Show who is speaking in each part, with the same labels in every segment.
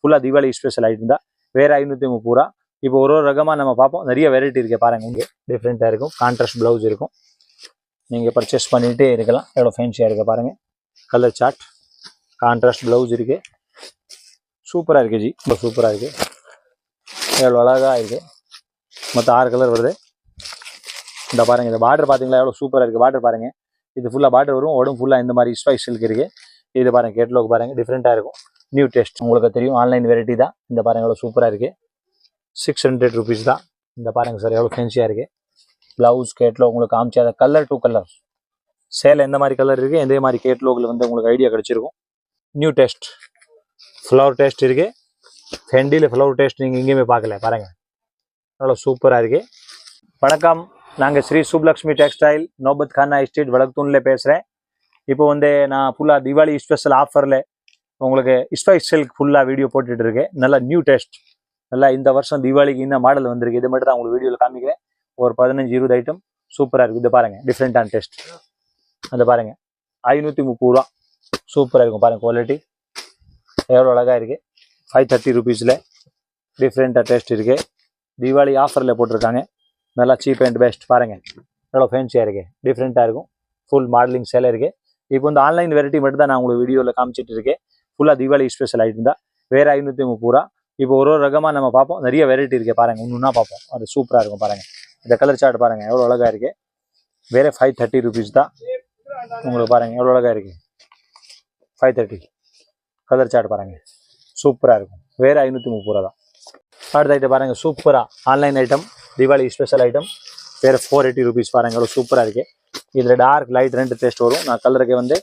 Speaker 1: ஃபுல்லாக Deepavali special item தான் வேறு ஐநூற்றி முப்பது ரூபா. இப்போ ஒரு ஒரு ரகமாக நம்ம பார்ப்போம். நிறைய வெரைட்டி இருக்குது பாருங்க இங்கே. டிஃப்ரெண்ட்டாக இருக்கும். கான்ட்ராஸ்ட் ப்ளவுஸ் இருக்கும். நீங்கள் பர்ச்சேஸ் பண்ணிகிட்டே இருக்கலாம். எவ்வளோ ஃபேன்சியாக இருக்குது பாருங்கள் கலர் சார்ட் கான்ட்ராஸ்ட் ப்ளவுஸ் இருக்குது சூப்பராக இருக்கு ஜி. ரொம்ப சூப்பராக இருக்குது எவ்வளோ அழகாக இருக்குது மொத்தம் ஆறு கலர் வருது. இந்த பாருங்கள் இந்த பார்டர் பார்த்தீங்களா எவ்வளோ சூப்பராக இருக்குது பார்டர் பாருங்கள் இது ஃபுல்லாக பார்டர் வரும். உடம்பு ஃபுல்லாக இந்த மாதிரி ஸ்பைஸ் இருக்குது இது பாருங்கள் கேட்லாக் பாருங்க. டிஃப்ரெண்ட்டாக இருக்கும். நியூ டெஸ்ட் உங்களுக்கு தெரியும் ஆன்லைன் வெரைட்டி தான். இந்த பாருங்க எவ்வளோ சூப்பராக இருக்குது சிக்ஸ் ஹண்ட்ரட் ருபீஸ் தான். இந்த பாருங்க சார் எவ்வளோ ஃபேன்சியாக இருக்குது ப்ளவுஸ் கேட்லாக் உங்களுக்கு காமிச்சாத கலர் டூ கலர் சேலை எந்த மாதிரி கலர் இருக்கு எந்த மாதிரி கேட்லாகில் வந்து உங்களுக்கு ஐடியா கிடைச்சிருக்கும். நியூ டெஸ்ட் ஃப்ளவர் டேஸ்ட் இருக்கு. ஃபெண்டியில் ஃப்ளவர் டேஸ்ட் நீங்கள் எங்கேயுமே பார்க்கல பாருங்க. நல்லா சூப்பராக இருக்கு. வணக்கம். நாங்கள் ஸ்ரீ சுப்லக்ஷ்மி டெக்ஸ்டைல் நோபத் கானா எஸ்டேட் வழக்குத்தூணில் பேசுகிறேன் இப்போ வந்து நான் ஃபுல்லாக தீபாவளி ஸ்பெஷல் ஆஃபரில் உங்களுக்கு ஸ்பைஸ் சில்க் ஃபுல்லாக வீடியோ போட்டுட்டு இருக்கேன் நல்லா நியூ டெஸ்ட் நல்லா இந்த வருஷம் தீபாவளிக்கு இந்த மாடல் வந்திருக்கு இது மட்டும் தான் உங்களுக்கு வீடியோவில் காமிக்கிறேன். ஒரு பதினஞ்சு இருபது ஐட்டம் சூப்பராக இருக்குது இதை பாருங்கள் டிஃப்ரெண்ட்டான டெஸ்ட் அந்த பாருங்கள் ஐநூற்றி முப்பது ரூபா. சூப்பராக இருக்கும். பாருங்கள் குவாலிட்டி எவ்வளோ அழகாக இருக்குது ஃபைவ் தேர்ட்டி ருபீஸில் டிஃப்ரெண்ட்டாக டேஸ்ட் இருக்குது தீபாவளி ஆஃபரில் போட்டிருக்காங்க. நல்லா சீப் அண்ட் பெஸ்ட் பாருங்கள் எவ்வளோ ஃபேன்சியாக இருக்குது டிஃப்ரெண்ட்டாக இருக்கும். ஃபுல் மாடலிங் சேலை இருக்குது இப்போ இந்த ஆன்லைன் வெரைட்டி மட்டும் தான் நான் உங்களுக்கு வீடியோவில் காமிச்சிட்டு இருக்கேன். ஃபுல்லாக தீபாவளி ஸ்பெஷல் ஐட்டம் தான் வேறு ஐநூற்றி முப்பது ரூபா. இப்போ ஒரு ஒரு ரகமாக நம்ம பார்ப்போம். நிறைய வெரைட்டி இருக்குது பாருங்கள் ஒன்றுனா பார்ப்போம். அது சூப்பராக இருக்கும் பாருங்கள் இந்த கலர் சார்ட் பாருங்கள் எவ்வளோ அழகா இருக்கு. வேறு ஃபைவ் தேர்ட்டி ருபீஸ் தான். உங்களுக்கு பாருங்கள் எவ்வளோ அழகாக இருக்குது ஃபைவ் தேர்ட்டி கலர் சார்ட் பாருங்கள் சூப்பராக இருக்கும். வேறு ஐநூற்றி முப்பது ரூபா தான். அடுத்த ஐட்டம் பாருங்கள் சூப்பராக online item Deepavali special item வேறு ஃபோர் எயிட்டி ருபீஸ் பாருங்கள் எவ்வளோ சூப்பராக இருக்குது இதில் டார்க் லைட் ரெண்டு டேஸ்ட் வரும். நான் கலருக்கு வந்து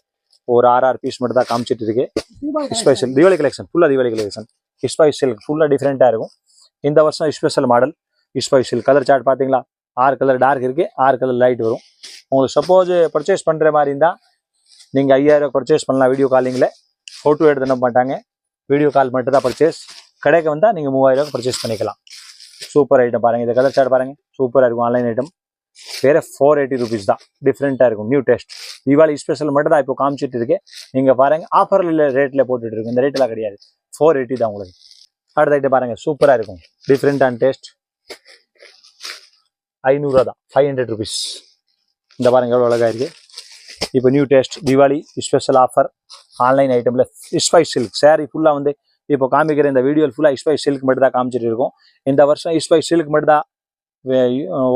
Speaker 1: ஒரு ஆறு ஆறு பீஸ் மட்டும் தான் காமிச்சிட்டு இருக்கு ஸ்பெஷல் தீபாவளி கலெக்ஷன் ஃபுல்லாக தீபாவளி கலெக்ஷன் இஸ்பாய் சில்க் ஃபுல்லாக டிஃப்ரெண்ட்டாக இருக்கும். இந்த வருஷம் ஸ்பெஷல் மாடல் இஸ்பாய் சில்க் கலர் சார்ட் பார்த்தீங்களா? ஆறு கலர் டார்க் இருக்கு. ஆறு கலர் லைட் வரும். உங்களுக்கு சப்போஸ் பர்ச்சேஸ் பண்ணுற மாதிரி இருந்தால் நீங்கள் ஐயாயிரம் பர்ச்சேஸ் பண்ணலாம் வீடியோ காலிங்கில் ஃபோட்டோ எடுத்து என்ன மாட்டாங்க. வீடியோ கால் மட்டும் தான் பர்ச்சேஸ் கடைக்கு வந்தால் நீங்கள் மூவாயிரம் பர்ச்சேஸ் பண்ணிக்கலாம். சூப்பர் ஐட்டம் பாருங்க. இந்த கலர் சார்ட் பாருங்க. சூப்பராக இருக்கும். ஆன்லைன் ஐட்டம் வேறு ஃபோர் எயிட்டி ருபீஸ் தான். டிஃப்ரெண்ட்டாக இருக்கும். நியூ டேஸ்ட் தீபாவளி ஸ்பெஷல் மட்டும் தான் இப்போ காமிச்சிட்டு இருக்கேன். நீங்கள் பாருங்க ஆஃபரில் ரேட்டில் போட்டுட்டு இருக்கு இந்த ரேட்டெல்லாம் கிடையாது. ஃபோர் எயிட்டி தான் உங்களுக்கு. அடுத்த ஐட்டம் பாருங்க சூப்பராக இருக்கும். டிஃப்ரெண்ட்டான டேஸ்ட் ஐநூறுரூவா தான். ஃபைவ் ஹண்ட்ரட் ருபீஸ் இந்த பாருங்க எவ்வளோ அழகாக இருக்கு. இப்போ new taste Deepavali special offer online ஐட்டமில் spice silk sorry ஃபுல்லாக வந்து இப்போ காமிக்கிற இந்த வீடியோ ஃபுல்லாக ஸ்பைஸ் சில்க் மட்டும் தான் காமிச்சிட்டு இருக்கோம். இந்த வருஷம் ஸ்பைஸ் சில்க் மட்டும் தான்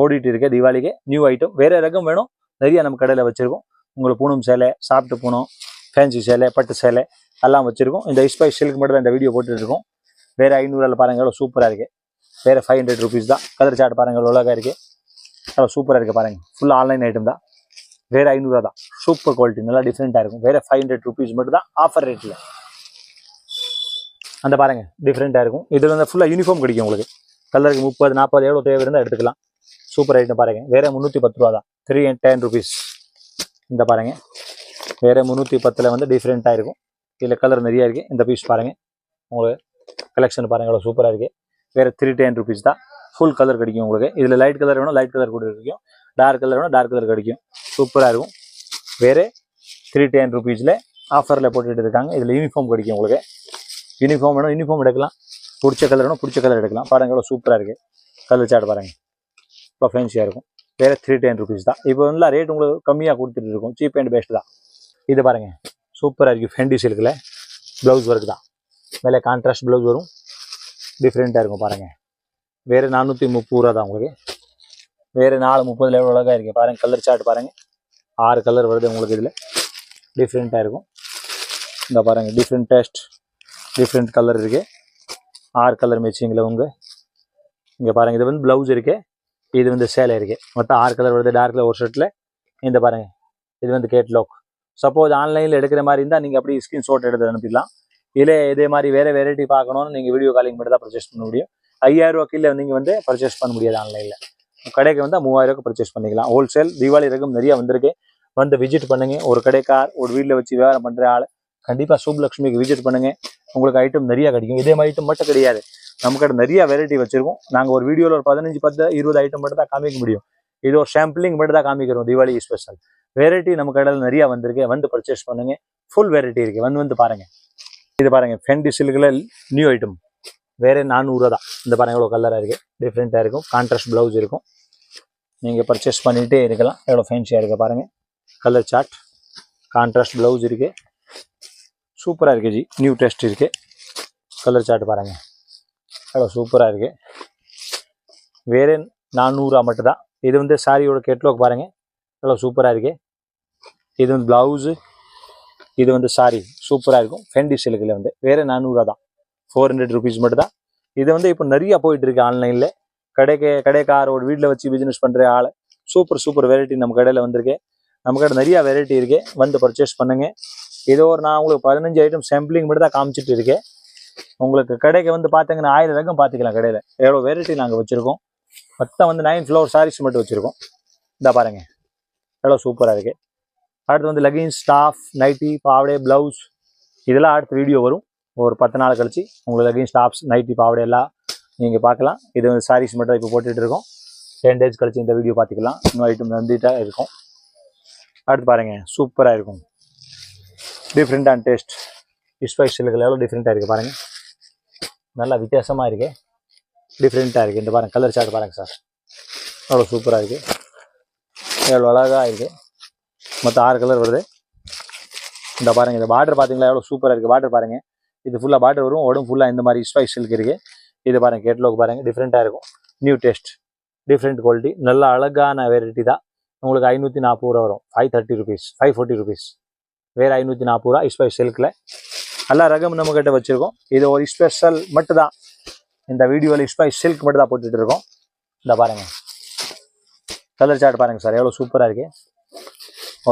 Speaker 1: ஓடிட்டு இருக்க தீபாவளிக்கு நியூ ஐட்டம் வேறு ரகம் வேணும்? நிறைய நம்ம கடையில் வச்சுருக்கோம். உங்களுக்கு பூணும் சேலை சாப்பிட்டு பூணும் ஃபேன்சி சேலை பட்டு சேலை எல்லாம் வச்சுருக்கோம். இந்த ஸ்பைஸ் சில்க் மட்டும் தான் இந்த வீடியோ போட்டுருக்கோம் இருக்கோம். வேற ஐநூறுல பாருங்கள் எவ்வளோ சூப்பராக இருக்குது வேறு ஃபைவ் ஹண்ட்ரட் ருபீஸ் தான். கலர் சாட் பாருங்கள் எவ்வளோ இருக்குது நல்லா சூப்பராக இருக்குது பாருங்கள் ஃபுல்லாக ஆன்லைன் ஐட்டம் தான். வேறு ஐநூறுவா தான். சூப்பர் குவாலிட்டி நல்லா டிஃப்ரெண்ட்டாக இருக்கும். வேறு ஃபைவ் ஹண்ட்ரட் ருபீஸ் மட்டும் தான் ஆஃபர் ரேட்டில் அந்த பாருங்கள் டிஃப்ரெண்ட்டாக இருக்கும். இதில் வந்து ஃபுல்லாக யூனிஃபார்ம் கிடைக்கும் உங்களுக்கு. கலருக்கு முப்பது நாற்பது எவ்வளோ தேவை இருந்தால் எடுத்துக்கலாம். சூப்பர் ஐட்டம் பாருங்கள் வேறு முந்நூற்றி பத்து ரூபா தான். த்ரீ அண்ட் டென் ருபீஸ் இந்த பாருங்கள் வேறு முந்நூற்றி பத்தில் வந்து டிஃப்ரெண்ட்டாக இருக்கும். இதில் கலர் நிறையா இருக்குது இந்த பீஸ் பாருங்கள் உங்களுக்கு கலெக்ஷன் பாருங்கள் எவ்வளோ சூப்பராக இருக்குது வேறு த்ரீ டென் ருபீஸ் தான். ஃபுல் கலர் கிடைக்கும் உங்களுக்கு. இதில் லைட் கலர் வேணும். லைட் கலர் கூட கிடைக்கும். டார்க் கலர் வேணும். டார்க் கலர் கிடைக்கும். சூப்பராக இருக்கும். வேறு த்ரீ டென் ருபீஸில் ஆஃபரில் போட்டுகிட்டு இருக்காங்க. இதில் யூனிஃபார்ம் கிடைக்கும் உங்களுக்கு. யூனிஃபார்ம் வேணும். யூனிஃபார்ம் எடுக்கலாம். பிடிச்ச கலர்னா பிடிச்ச கலர் எடுக்கலாம். பாருங்க எவ்வளோ சூப்பராக இருக்குது கலர் சாட் பாருங்க. இப்போ ஃபேன்சியாக இருக்கும். வேற த்ரீ டென் ருபீஸ் தான். இப்போ வந்து ரேட் உங்களுக்கு கம்மியாக கொடுத்துட்டு இருக்கும். சீப் அண்ட் பெஸ்ட் தான். இது பாருங்க. சூப்பராக இருக்குது ஃபெண்டி சில்கில் ப்ளவுஸ் ஒர்க் தான். மேலே கான்ட்ராஸ்ட் ப்ளவுஸ் வரும். டிஃப்ரெண்ட்டாக இருக்கும் பாருங்க. வேறு நானூற்றி முப்பது ரூபா தான் உங்களுக்கு. வேறு நாலு முப்பதுல எவ்வளோ அழகாக இருக்குது பாருங்க. கலர் சார்ட் பாருங்க. ஆறு கலர் வருது உங்களுக்கு இதில். டிஃப்ரெண்ட்டாக இருக்கும். இந்த பாருங்க டிஃப்ரெண்ட் டேஸ்ட் டிஃப்ரெண்ட் கலர் இருக்குது ஆறு கலர் மேட்சிங்கில் உங்க? இங்கே பாருங்க இது வந்து ப்ளவுஸ் இருக்கு இது வந்து சேலை இருக்கு. மொத்தம் ஆறு கலர் வருது டார்க்கில் ஒரு ஷர்ட்டில் இந்த பாருங்க இது வந்து கேட்லாக் சப்போஸ் ஆன்லைனில் எடுக்கிற மாதிரி இருந்தால் நீங்கள் அப்படி ஸ்க்ரீன்ஷாட் எடுத்து அனுப்பிடலாம். இல்லை இதே மாதிரி வேறு வெரைட்டி பார்க்கணும்னு நீங்கள் வீடியோ காலிங் மட்டும் தான் பர்ச்சேஸ் பண்ண முடியும். ஐயாயிரம் கீழே நீங்கள் வந்து பர்ச்சேஸ் பண்ண முடியாது ஆன்லைனில் கடைக்கு வந்தால் மூவாயிரம் பர்ச்சேஸ் பண்ணிக்கலாம். ஹோல்சேல் தீபாவளி ரகம் நிறைய வந்திருக்கு. வந்து விசிட் பண்ணுங்க. ஒரு கடைக்கார் ஒரு வீட்டில் வச்சு வியாபாரம் பண்ணுற ஆள். கண்டிப்பாக சுப்லக்ஷ்மிக்கு விசிட் பண்ணுங்கள் உங்களுக்கு ஐட்டம் நிறையா கிடைக்கும். இதே மாதிரி ஐட்டம் மட்டும் கிடையாது. நம்ம நிறையா வெரைட்டி வச்சுருக்கோம். நாங்கள் ஒரு வீடியோவில் ஒரு பதினஞ்சு பத்து இருபது ஐட்டம் மட்டும் தான் காமிக்க முடியும். இது ஒரு சாம்பிளிங் மட்டும் தான் காமிக்கிறோம். தீபாவளி ஸ்பெஷல் வெரைட்டி நம்ம கடையில் நிறையா வந்திருக்கு. வந்து பர்ச்சேஸ் பண்ணுங்கள் ஃபுல் வெரைட்டி இருக்குது வந்து வந்து பாருங்கள் இது பாருங்கள் ஃபென்டி சில்கில் நியூ ஐட்டம் வேறு நானூறுரூவா தான். இந்த பாருங்கள் எவ்வளோ கலராக இருக்குது டிஃப்ரெண்ட்டாக இருக்கும். கான்ட்ராஸ்ட் ப்ளவுஸ் இருக்கும். நீங்கள் பர்ச்சேஸ் பண்ணிகிட்டே இருக்கலாம். எவ்வளோ ஃபேன்சியாக இருக்குது பாருங்கள் கலர் சார்ட் கான்ட்ராஸ்ட் ப்ளவுஸ் இருக்குது சூப்பராக இருக்குது ஜி. நியூ டெஸ்ட் இருக்குது கலர் சார்ட் பாருங்கள் அவ்வளோ சூப்பராக இருக்குது வேறு நானூறுரூவா மட்டும்தான். இது வந்து சாரியோட கேட்லாக் பாருங்கள் எவ்வளோ சூப்பராக இருக்குது இது வந்து ப்ளவுஸு இது வந்து சாரி சூப்பராக இருக்கும். ஃபெண்டி சில்கில் வந்து. வேறு நானூறுரூவா தான். ஃபோர் ஹண்ட்ரட் ருபீஸ் மட்டும்தான். இது வந்து இப்போ நிறையா போயிட்டுருக்கு ஆன்லைனில் கடைக்கு கடைக்காரோட வீட்டில் வச்சு பிஸ்னஸ் பண்ணுற ஆள். சூப்பர் சூப்பர் வெரைட்டி நம்ம கடையில் வந்திருக்கு. நம்ம கடை நிறையா வெரைட்டி இருக்குது வந்து பர்ச்சேஸ் பண்ணுங்கள் ஏதோ ஒரு நான் உங்களுக்கு பதினஞ்சு ஐட்டம் சாம்பிளிங் மட்டும் தான் காமிச்சிட்டு இருக்கேன். உங்களுக்கு கடைக்கு வந்து பார்த்தீங்கன்னா ஆயிரம் ரகம் பார்த்துக்கலாம் கடையில். எவ்வளோ வெரைட்டி நாங்கள் வச்சுருக்கோம். மொத்தம் வந்து நைன் ஃப்ளோர் சாரீஸ் மட்டும் வச்சுருக்கோம். இந்த பாருங்கள் எவ்வளோ சூப்பராக இருக்குது அடுத்து வந்து லெகின்ஸ் ஸ்டாஃப் நைட்டி பாவடை ப்ளவுஸ் இதெல்லாம் அடுத்த வீடியோ வரும். ஒரு பத்து நாள் கழிச்சு உங்களுக்கு லெகின்ஸ் ஸ்டாஃப்ஸ் நைட்டி பாவடை எல்லாம் நீங்கள் பார்க்கலாம் இது வந்து சாரீஸ் மட்டும் இப்போ போட்டுகிட்டு இருக்கோம். டென் டேஸ் கழிச்சு இந்த வீடியோ பார்த்துக்கலாம் இன்னும் ஐட்டம் வந்துட்டா இருக்கும். அடுத்து பாருங்கள் சூப்பராக இருக்கும். டிஃப்ரெண்ட்டான டேஸ்ட் ஸ்பைஸ் சில்கில் எவ்வளோ டிஃப்ரெண்ட்டாக இருக்குது பாருங்கள் நல்லா வித்தியாசமாக இருக்கு. டிஃப்ரெண்ட்டாக இருக்குது இந்த பாருங்கள் கலர் சார்ட் பாருங்கள் சார் அவ்வளோ சூப்பராக இருக்குது எவ்வளோ அழகாக இருக்குது மொத்தம் ஆறு கலர் வருது. இந்த பாருங்கள் இந்த பார்டர் பார்த்தீங்களா எவ்வளோ சூப்பராக இருக்குது பார்டர் பாருங்கள் இது ஃபுல்லாக பார்டர் வரும். உடம்பு ஃபுல்லாக இந்த மாதிரி ஸ்பைஸ் சில்க் இருக்குது இது பாருங்கள் கேட்லாக் பாருங்கள் டிஃப்ரெண்ட்டாக இருக்கும். நியூ டேஸ்ட் டிஃப்ரெண்ட் குவாலிட்டி நல்ல அழகான வெரைட்டி தான். உங்களுக்கு ஐநூற்றி நாற்பது ரூபா வரும். Five thirty rupees five forty rupees வேறு ஐநூற்றி நாற்பது ரூபா ஸ்பைஸ் சில்கில் எல்லா ரகம் நம்மக்கிட்ட வச்சுருக்கோம். இது ஒரு ஸ்பெஷல் மட்டும் தான் இந்த வீடியோவில் ஸ்பைஸ் சில்க் மட்டும் தான் போட்டுட்டு இருக்கோம். இந்த பாருங்கள் கலர் சார்ட் பாருங்கள் சார் எவ்வளோ சூப்பராக இருக்குது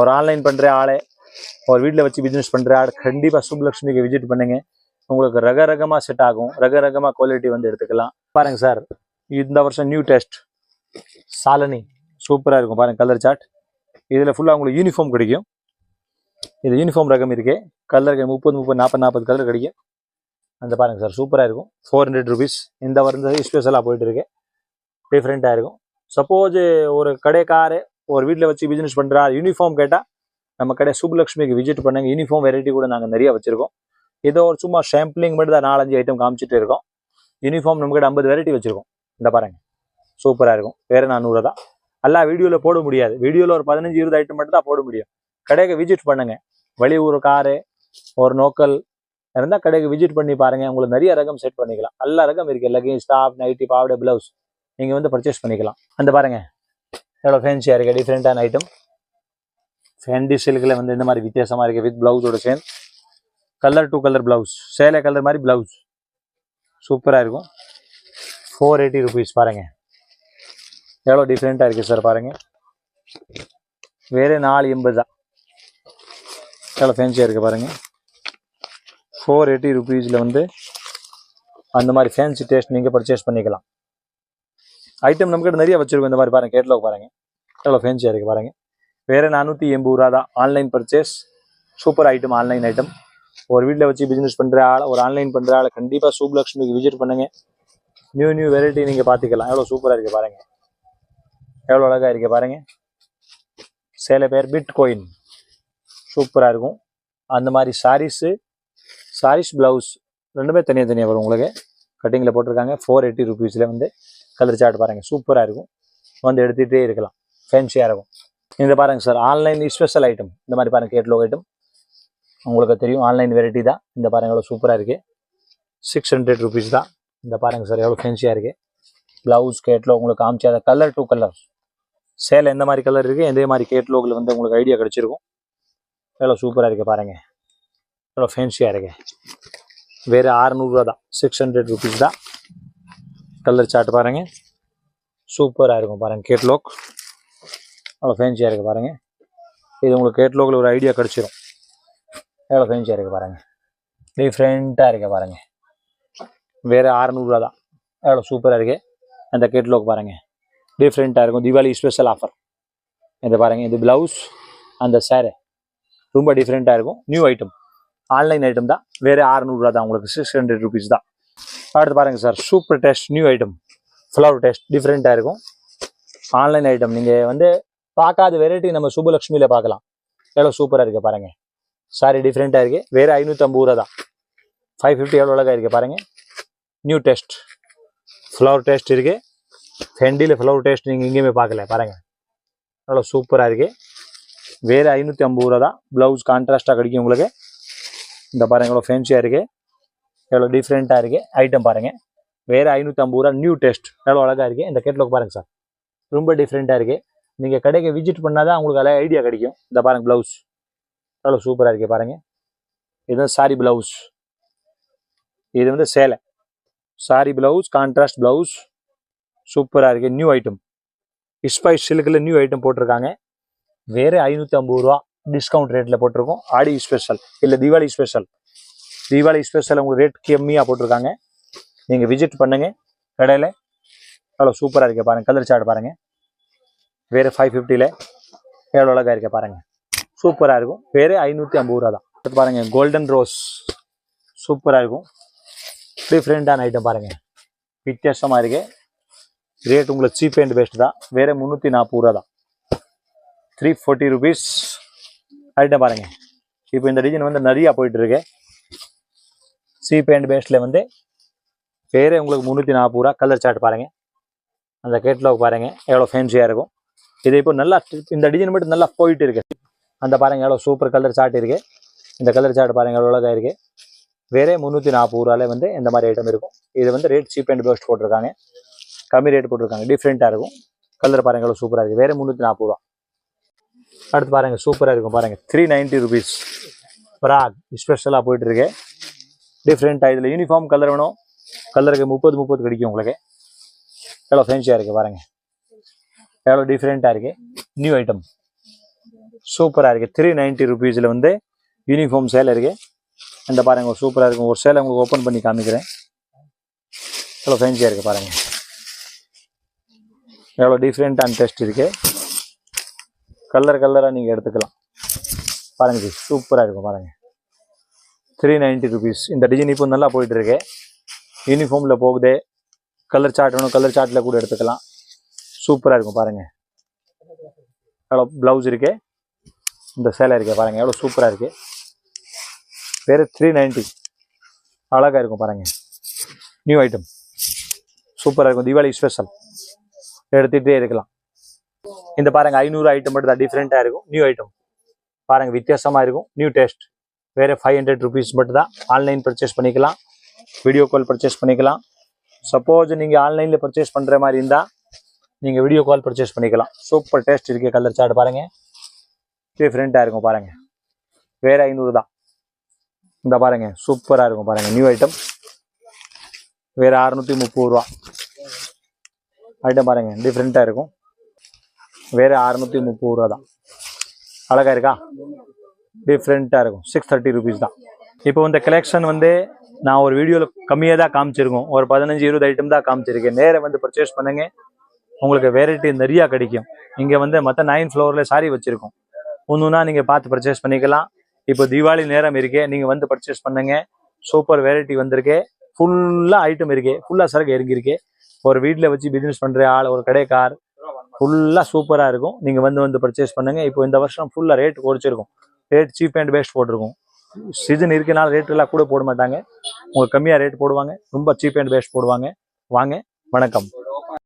Speaker 1: ஒரு ஆன்லைன் பண்ணுற ஆளே ஒரு வீட்டில் வச்சு பிஸ்னஸ் பண்ணுற ஆள் கண்டிப்பாக சுப்லக்ஷ்மிக்கு விசிட் பண்ணுங்கள் உங்களுக்கு ரக ரகமாக செட் ஆகும். ரக ரகமாக குவாலிட்டி வந்து எடுத்துக்கலாம். பாருங்கள் சார் இந்த வருஷம் நியூ டெஸ்ட் சாலனி. சூப்பராக இருக்கும் பாருங்கள் கலர் சார்ட் இதில் ஃபுல்லாக உங்களுக்கு யூனிஃபார்ம் கிடைக்கும். இது யூனிஃபார்ம் ரகம் இருக்கு. கலர் முப்பது முப்பது நாற்பது நாற்பது கலர் கிடைக்கும் அந்த பாருங்க சார் சூப்பராக இருக்கும். ஃபோர் ஹண்ட்ரட் ருபீஸ் இந்த வருடம் ஸ்பெஷலாக போயிட்டு இருக்கு. டிஃப்ரெண்ட்டாக இருக்கும். சப்போஸ் ஒரு கடைக்காரு ஒரு வீட்டில் வச்சு பிஸ்னஸ் பண்ணுறா யூனிஃபார்ம் கேட்டால் நம்ம கடை சுப்லக்ஷ்மிக்கு விசிட் பண்ணுங்க. யூனிஃபார்ம் வெரைட்டி கூட நாங்கள் நிறைய வச்சிருக்கோம். ஏதோ ஒரு சும்மா ஷாம்பிளிங் மட்டும் தான் நாலஞ்சு ஐட்டம் காமிச்சிட்டு இருக்கோம். யூனிஃபார்ம் நம்ம கிட்ட ஐம்பது வெரைட்டி வச்சிருக்கோம். இந்த பாருங்க. சூப்பராக இருக்கும். வேற நானூறு தான். எல்லாம் வீடியோவில் போட முடியாது. வீடியோவில் ஒரு பதினஞ்சு இருபது ஐட்டம் மட்டும் தான் போட முடியும். கடைக்கு விசிட் பண்ணுங்க. வெளியூர் காரு ஒரு நோக்கல் இருந்தால் கடைக்கு விசிட் பண்ணி பாருங்க. உங்களுக்கு நிறைய ரகம் செட் பண்ணிக்கலாம். எல்லா ரகம் இருக்குது லெகின் ஸ்டாப் நைட்டி பாவடை பிளவுஸ் நீங்கள் வந்து பர்ச்சேஸ் பண்ணிக்கலாம். அந்த பாருங்க. எவ்வளோ ஃபேன்சியாக இருக்குது டிஃப்ரெண்ட்டான ஐட்டம் ஃபேண்டி சில்கில் வந்து இந்த மாதிரி வித்தியாசமாக இருக்குது வித் ப்ளவுஸோட சேர்ந்து கலர் டூ கலர் ப்ளவுஸ் சேலை கலர் மாதிரி ப்ளவுஸ் சூப்பராக இருக்கும். ஃபோர் எயிட்டி ருபீஸ் பாருங்கள் எவ்வளோ டிஃப்ரெண்ட்டாக இருக்குது சார் பாருங்கள் வேறு நாலு எண்பது தான் எவ்வளோ ஃபேன்சியாக இருக்குது பாருங்கள் ஃபோர் எயிட்டி ருபீஸில் வந்து அந்த மாதிரி ஃபேன்சி டேஸ்ட் நீங்கள் பர்ச்சேஸ் பண்ணிக்கலாம். ஐட்டம் நம்மக்கிட்ட நிறைய வச்சுருக்கோம் இந்த மாதிரி பாருங்கள் கேட்லாக் பாருங்கள் எவ்வளோ ஃபேன்சியாக இருக்குது பாருங்கள் வேறு நானூற்றி எண்பது ரூபா தான் online purchase super item online item ஒரு வீட்டில் வச்சு பிஸ்னஸ் பண்ணுற ஆள் ஒரு ஆன்லைன் பண்ணுற ஆள் கண்டிப்பாக சூப்லக்ஷ்மிக்கு விசிட் பண்ணுங்கள் நியூ நியூ வெரைட்டி நீங்கள் பார்த்துக்கலாம் எவ்வளோ சூப்பராக இருக்குது பாருங்கள் எவ்வளோ அழகாக இருக்குது பாருங்கள் சில பேர் பிட் கோயின் சூப்பராக இருக்கும். அந்த மாதிரி சாரீஸு சாரீஸ் ப்ளவுஸ் ரெண்டுமே தனியாக தனியாக வரும் உங்களுக்கு. கட்டிங்கில் போட்டிருக்காங்க. ஃபோர் எயிட்டி ருபீஸில் வந்து கலர் சார்ட் பாருங்கள் சூப்பராக இருக்கும். வந்து எடுத்துகிட்டே இருக்கலாம். ஃபேன்சியாக இருக்கும். இந்த பாருங்கள் சார் ஆன்லைன் ஸ்பெஷல் ஐட்டம் இந்த மாதிரி பாருங்க. கேட்லாக் ஐட்டம் உங்களுக்கு தெரியும். ஆன்லைன் வெரைட்டி தான். இந்த பாருங்கள் எவ்வளோ சூப்பராக இருக்குது சிக்ஸ் ஹண்ட்ரட் ருபீஸ் தான். இந்த பாருங்கள் சார் எவ்வளோ ஃபேன்சியாக இருக்குது ப்ளவுஸ் கேட்லாக் உங்களுக்கு காமிச்சாத கலர் டூ கலர் சேலை எந்த மாதிரி கலர் இருக்குது எந்த மாதிரி கேட்லாகில் வந்து உங்களுக்கு ஐடியா கிடச்சிருக்கும்? எவ்வளோ சூப்பராக இருக்குது பாருங்க. எவ்வளோ ஃபேன்சியாக இருக்கு. வேறு அறநூறுவா தான். சிக்ஸ் ஹண்ட்ரட் ருபீஸ் தான். கலர் சார்ட் பாருங்கள் சூப்பராக இருக்கும் பாருங்கள் கேட்லாக் அவ்வளோ ஃபேன்சியாக இருக்குது பாருங்கள் இது உங்களுக்கு கேட்லாகில் ஒரு ஐடியா கிடச்சிரும். எவ்வளோ ஃபேன்சியாக இருக்குது பாருங்கள் டிஃப்ரெண்ட்டாக இருக்குது பாருங்கள் வேறு அறநூறுவா தான். எவ்வளோ சூப்பராக இருக்குது அந்த கேட்லாக் பாருங்கள் டிஃப்ரெண்ட்டாக இருக்கும். தீபாவளி ஸ்பெஷல் ஆஃபர் இது பாருங்கள் இது ப்ளவுஸ் அந்த சேரு ரொம்ப டிஃப்ரெண்ட்டாக இருக்கும். நியூ ஐட்டம் ஆன்லைன் ஐட்டம் தான். வேறு அறநூறுவா தான் உங்களுக்கு. சிக்ஸ் ஹண்ட்ரட் ருபீஸ் தான். அடுத்து பாருங்கள் sir super taste new item flower taste டிஃப்ரெண்ட்டாக இருக்கும். ஆன்லைன் ஐட்டம் நீங்கள் வந்து பார்க்காத வெரைட்டி நம்ம சுபலக்ஷ்மியில் பார்க்கலாம். எவ்வளோ சூப்பராக இருக்குது பாருங்கள் சாரி டிஃப்ரெண்ட்டாக இருக்குது வேறு ஐநூற்றம்பது ரூபா தான். ஃபைவ் ஃபிஃப்டி எவ்வளோ அழகாக இருக்குது பாருங்கள் நியூ டேஸ்ட் ஃப்ளவர் டேஸ்ட் இருக்குது ஃபெண்டியில் ஃப்ளவர் டேஸ்ட் நீங்கள் எங்கேயுமே பார்க்கல. பாருங்கள் நல்லா சூப்பராக இருக்குது வேறு ஐநூற்றி ஐம்பது ரூபா தான். ப்ளவுஸ் கான்ட்ராஸ்ட்டாக கிடைக்கும் உங்களுக்கு. இந்த பாருங்கள் எவ்வளோ ஃபேன்சியாக இருக்குது எவ்வளோ டிஃப்ரெண்ட்டாக இருக்குது ஐட்டம் பாருங்கள் வேறு ஐநூற்றி ஐம்பது ரூபா நியூ டெஸ்ட் எவ்வளோ அழகாக இருக்குது இந்த கேட்லாக் பாருங்கள் சார் ரொம்ப டிஃப்ரெண்ட்டாக இருக்குது நீங்கள் கடைக்கு விசிட் பண்ணால் தான் உங்களுக்கு அழகாக ஐடியா கிடைக்கும். இந்த பாருங்கள் ப்ளவுஸ் எவ்வளோ சூப்பராக இருக்குது பாருங்கள் இது சாரி ப்ளவுஸ் இது வந்து சேலை. சாரி ப்ளவுஸ் கான்ட்ராஸ்ட் ப்ளவுஸ் சூப்பராக இருக்குது நியூ ஐட்டம் இஸ்பைஸ் சில்கில் நியூ ஐட்டம் போட்டிருக்காங்க. வேறு ஐநூற்றி ஐம்பது ரூபா டிஸ்கவுண்ட் ரேட்டில் போட்டிருக்கோம். ஆடி ஸ்பெஷல் இல்லை தீபாவளி ஸ்பெஷல் தீபாவளி ஸ்பெஷல் உங்களுக்கு ரேட் கம்மியாக போட்டிருக்காங்க. நீங்கள் விசிட் பண்ணுங்க. கடையில் எவ்வளோ சூப்பராக இருக்க பாருங்க. கலர் சாட் பாருங்க. வேறு ஃபைவ் ஃபிஃப்டியில் எவ்வளோ அழகாக இருக்க பாருங்க. சூப்பராக இருக்கும். வேறு ஐநூற்றி ஐம்பது ரூபா தான். பாருங்கள் பாருங்க கோல்டன் ரோஸ் சூப்பராக இருக்கும். டிஃப்ரெண்ட்டான ஐட்டம் பாருங்க. வித்தியாசமாக இருக்கு. ரேட் உங்களுக்கு சீப் அண்ட் பெஸ்ட் தான். வேறு முந்நூற்றி நாற்பது ரூபா தான். த்ரீ ஃபோர்ட்டி ருபீஸ் ஐட்டம் பாருங்க. இப்போ இந்த டிசைன் வந்து நிறையா போயிட்டுருக்கு. சீப் அண்ட் பெஸ்ட்டில் வந்து பேரே உங்களுக்கு முந்நூற்றி நாற்பது ரூபா. கலர் சார்ட் பாருங்கள் அந்த கேட்லாக் பாருங்க. எவ்வளோ ஃபேன்சியாக இருக்கும். இது இப்போ நல்லா இந்த டிசைன் மட்டும் நல்லா போயிட்டு இருக்கு அந்த பாருங்கள் எவ்வளோ சூப்பர் கலர் சார்ட் இருக்கு. இந்த கலர் சார்ட் பாருங்கள் எவ்வளோ அழகாக இருக்கு. வேறே முந்நூற்றி நாற்பது ரூபாலே வந்து இந்த மாதிரி ஐட்டம் இருக்கும். இது வந்து ரேட் சீப் அண்ட் பெஸ்ட் போட்டிருக்காங்க. கம்மி ரேட் போட்டிருக்காங்க. டிஃப்ரெண்ட்டாக இருக்கும். கலர் பாருங்கள் எவ்வளோ சூப்பராக இருக்குது வேறு முந்நூற்றி நாற்பது ரூபா. அடுத்து பாருங்கள் சூப்பராக இருக்கும் பாருங்கள் த்ரீ நைன்ட்டி ருபீஸ் ப்ராக் ஸ்பெஷலாக போயிட்டுருக்கு. டிஃப்ரெண்ட்டாக இதில் யூனிஃபார்ம் கலர் வேணும். கலருக்கு முப்பது முப்பது கிடைக்கும் உங்களுக்கு. எவ்வளோ ஃபேன்சியாக இருக்குது பாருங்கள் எவ்வளோ டிஃப்ரெண்ட்டாக இருக்குது நியூ ஐட்டம் சூப்பராக இருக்குது த்ரீ நைன்ட்டி ருபீஸில் வந்து யூனிஃபார்ம் சேலை இருக்குது இந்த பாருங்கள் சூப்பராக இருக்கும். ஒரு சேலை உங்களுக்கு ஓப்பன் பண்ணி காமிக்கிறேன். எவ்வளோ ஃபேன்சியாக இருக்குது பாருங்கள் எவ்வளோ டிஃப்ரெண்ட்டான டெஸ்ட் இருக்குது கலர் கலராக நீங்கள் எடுத்துக்கலாம். பாருங்கள் ஜி சூப்பராக இருக்கும் பாருங்கள் த்ரீ நைன்ட்டி ருபீஸ் இந்த டிசைன் இப்போ நல்லா போயிட்டுருக்கு யூனிஃபார்மில் போகுது. கலர் சார்ட் வேணும் கலர் சார்ட்டில் கூட எடுத்துக்கலாம். சூப்பராக இருக்கும் பாருங்கள் எவ்வளோ ப்ளவுஸ் இருக்கு. இந்த சேலை இருக்கு பாருங்கள் எவ்வளோ சூப்பராக இருக்குது வேறு த்ரீ நைன்ட்டி அழகாக இருக்கும் பாருங்கள் நியூ ஐட்டம் சூப்பராக இருக்கும். தீபாவளி ஸ்பெஷல் எடுத்துகிட்டே இருக்கலாம். இந்த பாருங்க ஐநூறு ஐட்டம் மட்டும் தான் டிஃப்ரெண்ட்டாக இருக்கும். நியூ ஐட்டம் பாருங்க வித்தியாசமாக இருக்கும். நியூ டேஸ்ட் வேறு ஃபைவ் ஹண்ட்ரட் ருபீஸ் மட்டும் தான். ஆன்லைன் பர்ச்சேஸ் பண்ணிக்கலாம். வீடியோ கால் பர்ச்சேஸ் பண்ணிக்கலாம். சப்போஸ் நீங்கள் ஆன்லைனில் பர்ச்சேஸ் பண்ணுற மாதிரி இருந்தால் நீங்கள் வீடியோ கால் பர்ச்சேஸ் பண்ணிக்கலாம். சூப்பர் டேஸ்ட் இருக்குது கலர் சாட் பாருங்க. டிஃப்ரெண்ட்டாக இருக்கும் பாருங்கள் வேறு ஐநூறு தான். இந்த பாருங்க சூப்பராக இருக்கும் பாருங்க. நியூ ஐட்டம் வேறு அறுநூற்றி முப்பது ரூபா. ஐட்டம் பாருங்க டிஃப்ரெண்ட்டாக இருக்கும். வேறு அறுநூற்றி முப்பது ரூபா தான் அழகா இருக்கா? டிஃப்ரெண்ட்டாக இருக்கும். சிக்ஸ் தேர்ட்டி ருபீஸ் தான். இப்போ இந்த கலெக்ஷன் வந்து நான் ஒரு வீடியோவில் கம்மியாக தான் காமிச்சிருக்கோம். ஒரு பதினஞ்சு இருபது ஐட்டம் தான் காமிச்சிருக்கேன். நேராக வந்து பர்ச்சேஸ் பண்ணுங்க. உங்களுக்கு வெரைட்டி நிறையா கிடைக்கும். இங்கே வந்து மற்ற நைன் ஃப்ளோரில் சாரி வச்சுருக்கோம். ஒன்றுனா நீங்கள் பார்த்து பர்ச்சேஸ் பண்ணிக்கலாம். இப்போ தீபாவளி நேரம் இருக்கே. நீங்கள் வந்து பர்ச்சேஸ் பண்ணுங்க. சூப்பர் வெரைட்டி வந்திருக்கு. ஃபுல்லாக ஐட்டம் இருக்கே. ஃபுல்லாக சரக்கு இறங்கியிருக்கு. ஒரு வீட்டில் வச்சு பிஸ்னஸ் பண்ணுற ஆள் ஒரு கடைக்கார் ஃபுல்லாக சூப்பராக இருக்கும். நீங்கள் வந்து வந்து பர்ச்சேஸ் பண்ணுங்கள் இப்போ இந்த வருஷம் ஃபுல்லாக ரேட் குறைச்சிருக்கும். ரேட் சீப் அண்ட் பெஸ்ட் போட்டிருக்கும். சீசன் இருக்கனால ரேட் எல்லாம் கூட போட மாட்டாங்க. உங்களுக்கு கம்மியாக ரேட் போடுவாங்க. ரொம்ப சீப் அண்ட் பெஸ்ட் போடுவாங்க. வாங்க வணக்கம்.